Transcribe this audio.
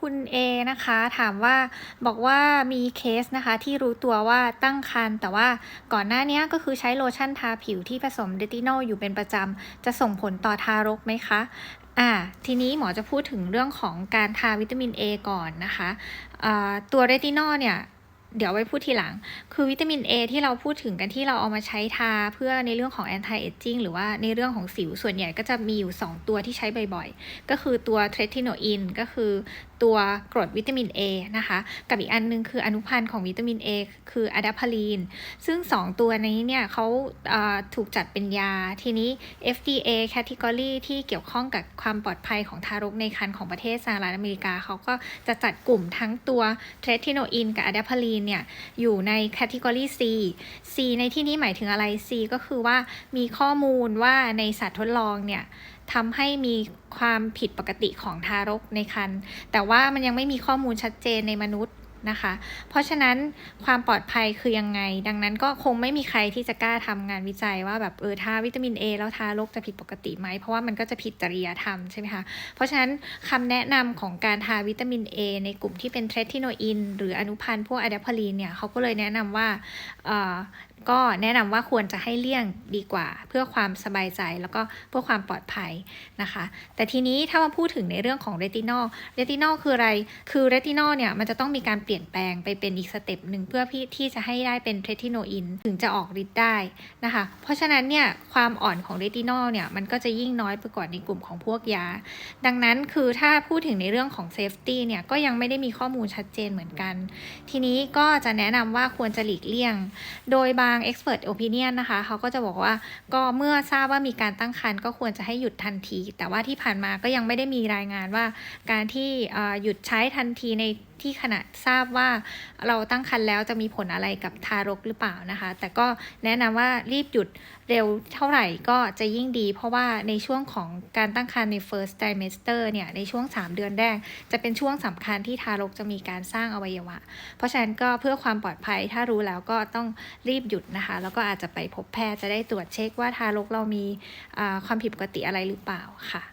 คุณ A นะคะ ถามว่าบอกว่ามีเคสนะคะที่รู้ตัวว่าตั้งครรภ์แต่ว่าก่อนหน้านี้ก็คือใช้โลชั่นทาผิวที่ผสมเรตินอลอยู่เป็นประจำ จะส่งผลต่อทารกไหมคะอ่าทีนี้หมอจะพูดถึงเรื่องของการทาวิตามิน A ก่อนนะคะตัวเรตินอลเนี่ย เดี๋ยวไว้พูดทีหลัง คือวิตามิน A ที่เราพูดถึงกันที่เราเอามาใช้ทาเพื่อในเรื่องของ anti aging หรือว่าในเรื่องของสิวส่วนใหญ่ก็จะมีอยู่ 2 ตัวที่ใช้บ่อยๆ ก็คือตัวเทรทิโนอินก็คือ ตัวกรดวิตามิน A นะคะ กับอีกอันนึงคืออนุพันธ์ของวิตามิน A คืออะดาพาลีน ซึ่ง 2 ตัวนี้เนี่ยเขาอ่าถูกจัดเป็นยา ทีนี้ FDA category ที่เกี่ยวข้องกับความปลอดภัยของทารกในครรภ์ของประเทศสหรัฐอเมริกา เขาก็จะจัดกลุ่มทั้งตัวเทรทิโนอินกับอะดาพาลีนเนี่ย อยู่ใน category C C ในที่นี้หมายถึงอะไร C ก็คือว่ามีข้อมูลว่าในสัตว์ทดลองเนี่ย ทำให้มีความผิดปกติของทารกในครรภ์แต่ว่ามันยังไม่มีข้อมูลชัดเจนในมนุษย์นะคะ เพราะฉะนั้นความปลอดภัยคือยังไง ดังนั้นก็คงไม่มีใครที่จะกล้าทำงานวิจัยว่าแบบเออทาวิตามิน A แล้วทารกจะผิดปกติไหม เพราะว่ามันก็จะผิดจริยธรรมใช่ไหมคะ เพราะฉะนั้นคำแนะนำของการทาวิตามิน A ในกลุ่มที่เป็นเทรทิโนอินหรืออนุพันธ์พวกอะดาพาลีนเนี่ยเขาก็เลยแนะนำว่า ก็แนะนำว่าควรจะให้เลี่ยงดีกว่า เพื่อความสบายใจแล้วก็เพื่อความปลอดภัยนะคะ แต่ทีนี้ถ้ามาพูดถึงในเรื่องของเรตินอลเรตินอลคืออะไร คือเรตินอลเนี่ยมันจะต้องมีการเปลี่ยนแปลงไปเป็นอีกสเต็ปหนึ่งเพื่อพี่ที่จะให้ได้เป็นเทรติโนอินถึงจะออกฤทธิ์ได้นะคะ เพราะฉะนั้นเนี่ยความอ่อนของเรตินอลเนี่ยมันก็จะยิ่งน้อยไปกว่าในกลุ่มของพวกยา ดังนั้นคือถ้าพูดถึงในเรื่องของเซฟตี้เนี่ยก็ยังไม่ได้มีข้อมูลชัดเจนเหมือนกัน ทีนี้ก็จะแนะนำว่าควรจะหลีกเลี่ยง โดยบาาง expert opinion นะคะ เขาก็จะบอกว่าก็เมื่อทราบว่ามีการตั้งครรภ์ก็ควรจะให้หยุดทันที แต่ว่าที่ผ่านมาก็ยังไม่ได้มีรายงานว่า การที่หยุดใช้ทันทีใน ที่ขณะทราบว่าเราตั้งครรภ์แล้วจะมีผลอะไรกับทารกหรือเปล่านะคะ แต่ก็แนะนำว่ารีบหยุดเร็วเท่าไหร่ก็จะยิ่งดี เพราะว่าในช่วงของการตั้งครรภ์ใน first trimester เนี่ยในช่วง 3 เดือนแรก จะเป็นช่วงสำคัญที่ทารกจะมีการสร้างอวัยวะ เพราะฉะนั้นก็เพื่อความปลอดภัยถ้ารู้แล้วก็ต้องรีบหยุดนะคะ แล้วก็อาจจะไปพบแพทย์จะได้ตรวจเช็คว่าทารกเรามีความผิดปกติอะไรหรือเปล่าค่ะ